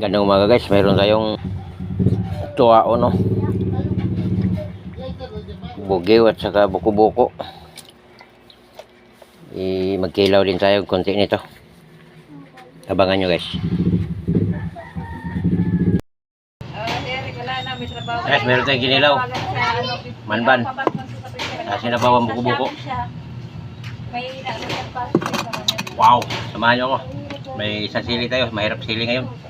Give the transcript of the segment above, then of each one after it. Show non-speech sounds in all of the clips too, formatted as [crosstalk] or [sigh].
Gandang umaga guys, mayroon tayong tuwao no. Bugiw at saka buko-buko. I magkilaw din tayo konti nito. Abangan nyo guys. Ah. Guys, meron tayong kinilaw. ano, Manban. Kasi nabaw ang buko-buko. Wow, samahan nyo ako. May isang sili tayo, mahirap sili ngayon.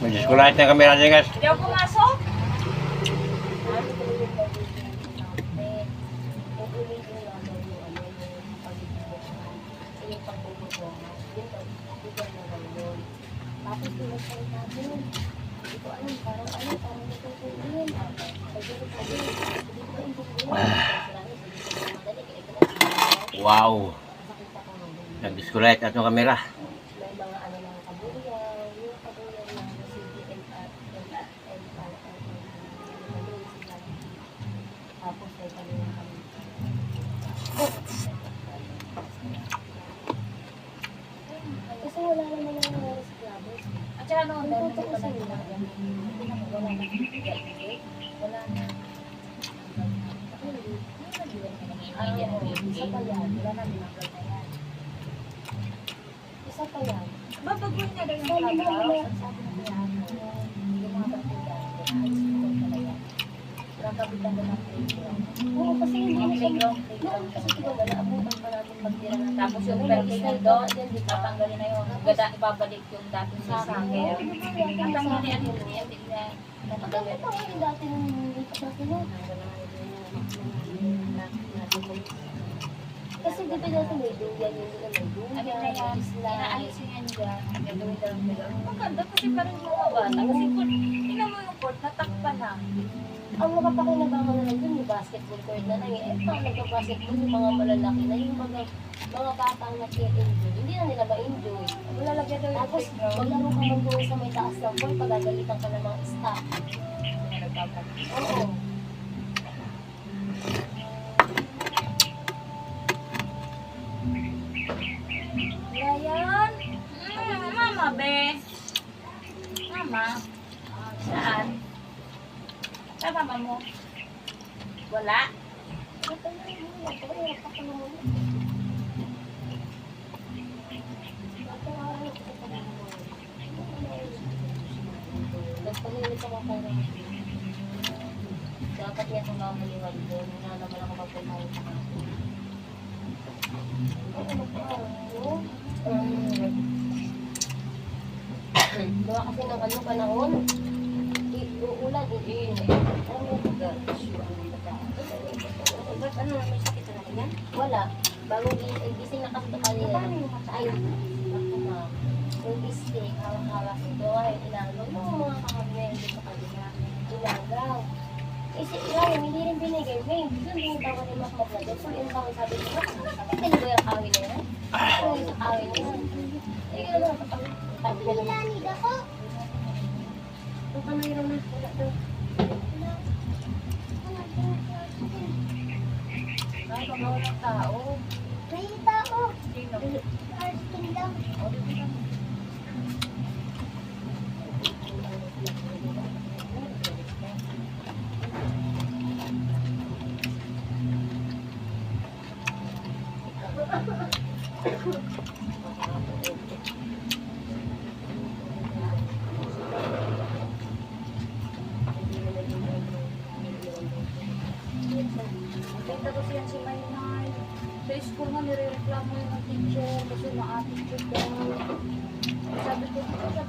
Mag-diskulait na kamera niya guys. Hindi ako pumasok. Tapos pinagsalita doon. Wow. Nag-diskulait at yung kamera. mga. Kasi wala naman nangyayari sa clubhouse. At saka noon, dahil ko nandito sa na ila. sila. Wala na. Wala na. Ano, Isa pa yan. Wala na, binanggal na yan. Isa pa yan. Babaguhin niya mo, clubhouse. wala. Sabi mo, wala. Yung mga bakterya, high school pala yan. Nakabitan na ng playground. Oo, kasi hindi na siya. Noon kasi diba, naabutan natin magtira ng Tapos yung nag-slide doon, doon, di ba? tatanggalin na yun. Gada, ibabalik yung dating sa sangker. di ba, yan, Tatanggalin sa- yan, yan, yan. Ang dami pa ngayon dati nung nilipat natin? Kasi di ba dati may duyan, yung nila may Ano duyan, na yan? isla. Inaalisin yan dyan. Gagawin daw nila. Maganda kasi parang mga bata. Kasi kung tingnan mo yung court, natakpan na. Ang mapapakinabangan na lang dun, yung basketball court na lang. Eh, pang nagka-basketball, yung mga malalaki na, yung mga mga batang nag-enjoy, hindi na nila ma-enjoy. Malalagyan daw yung Tapos, maglaro ka man doon sa may taas ng court, pagagalitan ka ng mga staff. Oo. Mama mo? Wala? Nagpalilit ako para dapat niya kung mamaliwan doon. Wala naman ako. Ano magpaparo? Gawa kasi ng ano panahon. Uulan, iinit. Ano mo? Ba't ano, may sakit na yan? Wala. Bago gi- eh, gising na kasi kanina. Ay, ako ma. Yung bistik, hawak-hawak ito. Ay, inagaw mo mga kakamay sa kanila. Inagaw. Isip lang, hindi rin binigay. May, doon yung tawag ni Mac Maglador. So, yung tawag sabi ko, bakit talaga yung awin na yan? [laughs] Ano yung awin na yan? Ay, ano, kapag sabi na lang. Tao. May tao. Sino? Artin lang. O, dito. Maganda kasi yan si Maynay. Sa school nga nire-reklamo yung teacher kasi ma-attitude daw.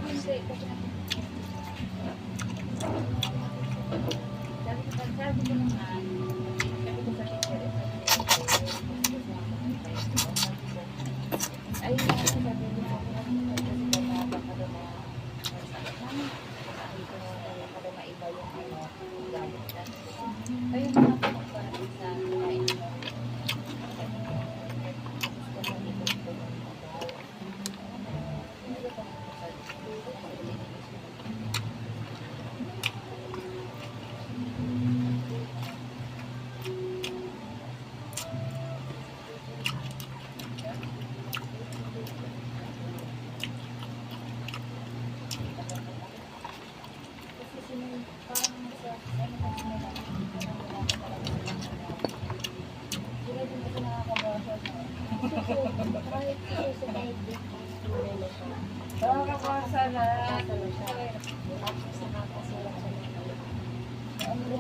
kasi, kasi sabi ko, sabi ko naman,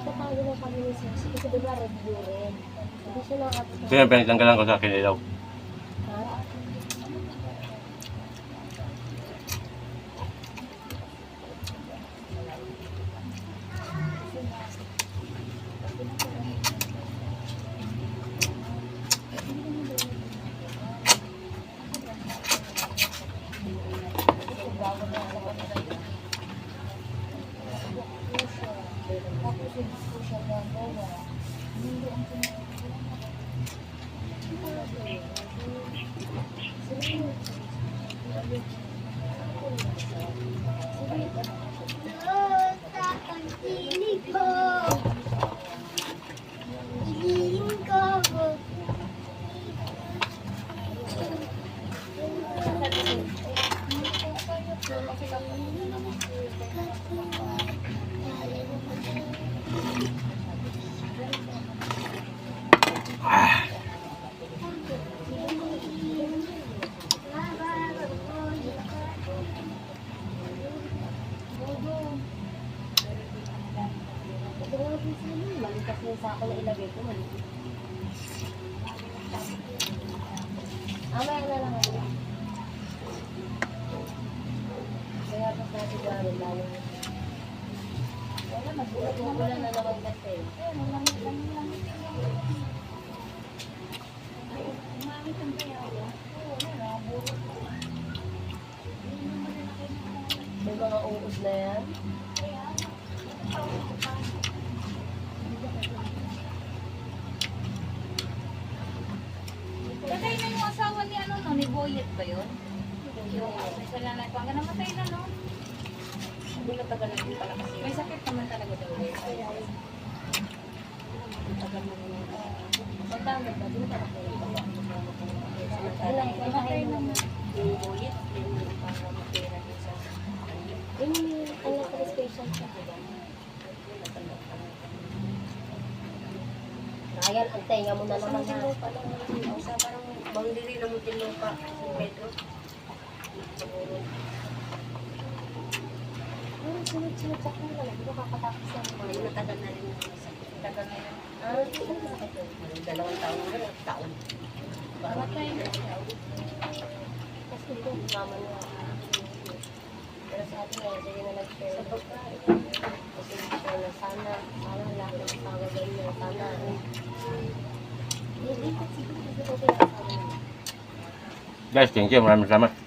Nagtatago na kami ni Susie kasi diba review rin. Hindi siya nakakapit. Sino pinagtanggalan ko sa akin ilaw? Tapos ko siya gagawa. Hindi ang Malikas Wala na naman kasi. May mga uus na yan. Patay na yung asawa ni ano no, ni Boyet ba yun? Yung may salanay pa. Hanggang namatay na no? Matagal na din pala kasi. May sakit naman talaga daw eh. Tagal mo na yun. Magdami ba? Di ba tayo Wala, namatay na mo. Yung bulit, yung para matira niya sa Yung ano pa special siya, di ba? Ayan, antay nga muna naman ha. Sa parang boundary na mo tinupa sa Pedro. Pero sunod-sunod sa kanila, di ba kakatapos yan? Ay, matagal na rin yung isa. Tagal na yun. Ah, saan ba ito? Dalawang taon na rin, taon. Namatay na siya. Kasi ito, mama niya. Pero sa atin na, sige na nag-share. Sa pagkain. Kasi share na sana, sana lahat ng tawag niya, sana. Hindi ko siguro kasi okay na sa amin. Guys, thank you. Maraming salamat.